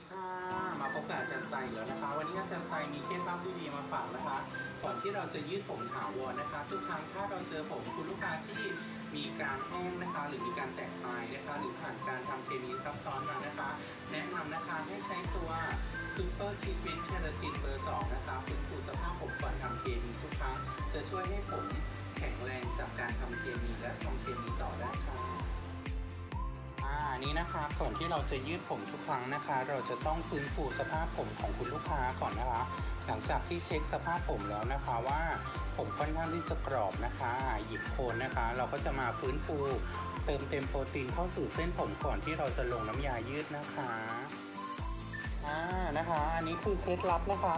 ดีค่ะ มาพบกับอาจารย์ไซอีกแล้วนะคะ วันนี้อาจารย์ไซมีเคล็ดลับดีๆมาฝากนะคะ ก่อนที่เราจะยืดผมถาวรนะคะ ทุกครั้งถ้าเราเจอผมคุณลูกค้าที่มีการแห้งนะคะ หรือมีการแตกปลายนะคะ หรือผ่านการทำเคมีซับซ้อนมานะคะ แนะนำนะคะให้ใช้ตัวซูเปอร์ชีทเมนต์แคราตินเบอร์2นะคะฟื้นฟูสภาพผมก่อนทำเคมีทุกครั้งจะช่วยให้ผมแข็งแรงจากการทำเคมีและทำเคมี นี้นะคะก่อนที่เราจะยืดผมทุกครั้งนะคะ เราจะต้องฟื้นฟูสภาพผมของคุณลูกค้าก่อนนะคะ หลังจากที่เช็คสภาพผมแล้วนะคะว่าผมค่อนข้างที่จะกรอบนะคะหยิบโคนนะคะ เราก็จะมาฟื้นฟู เติมเต็มโปรตีนเข้าสู่เส้นผมก่อนที่เราจะลงน้ำยายืดนะคะ อ่านะคะ อันนี้คือเคล็ดลับนะคะ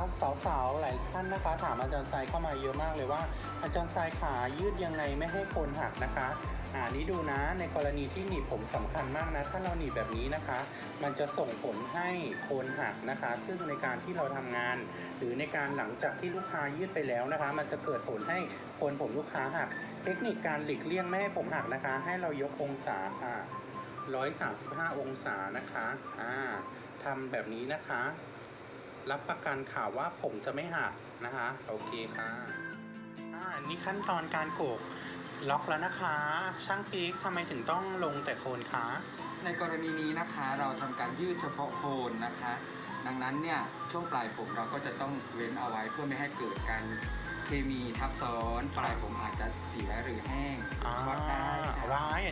สาวๆหลายท่านนะคะ ถามอาจารย์ทรายเข้ามาเยอะมากเลยว่า อาจารย์ทรายขายืดยังไงไม่ให้โคนหักนะคะอ่านี้ดูนะในกรณีที่หนีบผมสำคัญมากนะ ถ้าเราหนีบแบบนี้นะคะ มันจะส่งผลให้โคนหักนะคะ ซึ่งในการที่เราทำงาน หรือในการหลังจากที่ลูกค้ายืดไปแล้วนะคะ มันจะเกิดผลให้โคนผมลูกค้าหัก เทคนิคการหลีกเลี่ยงไม่ให้ผมหักนะคะ ให้เรายกองศาค่ะ135 องศานะคะอ่า ทำแบบนี้นะคะ รับประกันข่าวว่าผมจะไม่หักนะคะ โอเคค่ะอ่านี่ขั้นตอนการโกกล็อกแล้วนะคะ ช่างพีกทำไมถึงต้องลงแต่โคนคะ ในกรณีนี้นะคะเราทำการยืดเฉพาะโคนนะคะ ดังนั้นเนี่ยช่วงปลายผมเราก็จะต้องเว้นเอาไว้เพื่อไม่ให้เกิดการเคมีทับซ้อน ปลายผมอาจจะเสียหรือแห้งหรือช็อตได้ค่ะว้าย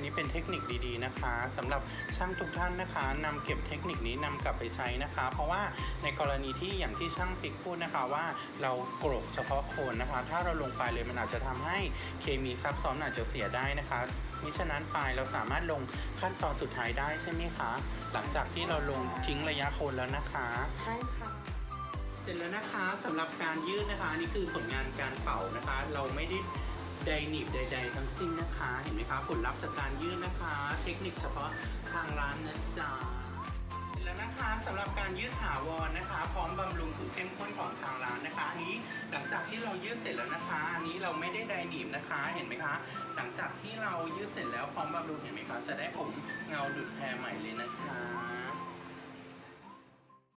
อันนี้เป็นเทคนิคดีๆนะคะสำหรับช่างทุกท่านนะคะนำเก็บเทคนิคนี้นำกลับไปใช้นะคะ เพราะว่าในกรณีที่อย่างที่ช่างปิกพูดนะคะว่าเราโกรกเฉพาะโคนนะคะ ถ้าเราลงไปเลยมันอาจจะทำให้เคมีซับซ้อนอาจจะเสียได้นะคะมิฉะนั้นปลายเราสามารถลงขั้นตอนสุดท้ายได้ใช่ไหมคะ หลังจากที่เราลงทิ้งระยะโคนแล้วนะคะ ใช่ค่ะเสร็จแล้วนะคะสำหรับการยืดนะคะอันนี่คือผลงานการเป่านะคะ เราไม่ได้ ไดหนีบใดๆทั้งสิ้นนะคะ เห็นไหมคะ ผลลัพธ์จากการยืดนะคะ เทคนิคเฉพาะทางร้านนะจ๊ะเสร็จแล้วนะคะสำหรับการยืดถาวรนะคะ พร้อมบำรุงสูตรเข้มข้นของทางร้านนะคะอันนี้หลังจากที่เรายืดเสร็จแล้วนะคะ อันนี้เราไม่ได้ไดหนีบนะคะ เห็นไหมคะ หลังจากที่เรายืดเสร็จแล้วพร้อมบำรุงเห็นไหมคะจะได้ผมเงาดุดแพรใหม่เลยนะคะ